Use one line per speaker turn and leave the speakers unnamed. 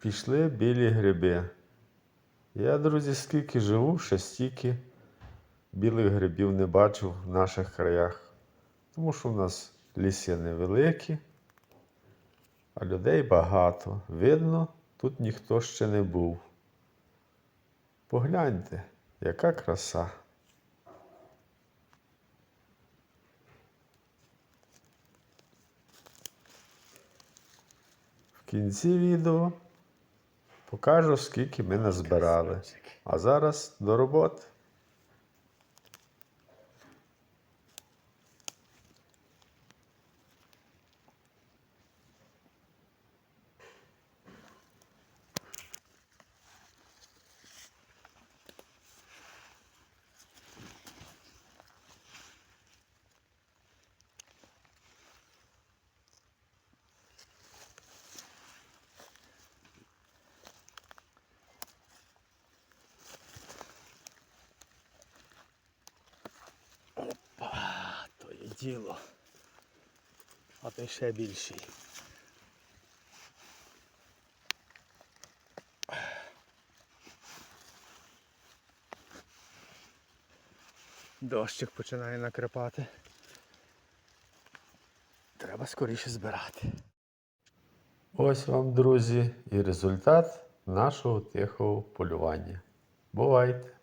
Пішли білі гриби. Я, друзі, скільки живу, ще стільки білих грибів не бачив в наших краях. Тому що в нас ліси невеликі, а людей багато. Видно, тут ніхто ще не був. Погляньте, яка краса. В кінці відео покажу, скільки ми назбирали. А зараз до роботи.
Діло. А той ще більший. Дощик починає накрапати. Треба скоріше збирати.
Ось вам, друзі, і результат нашого тихого полювання. Бувайте!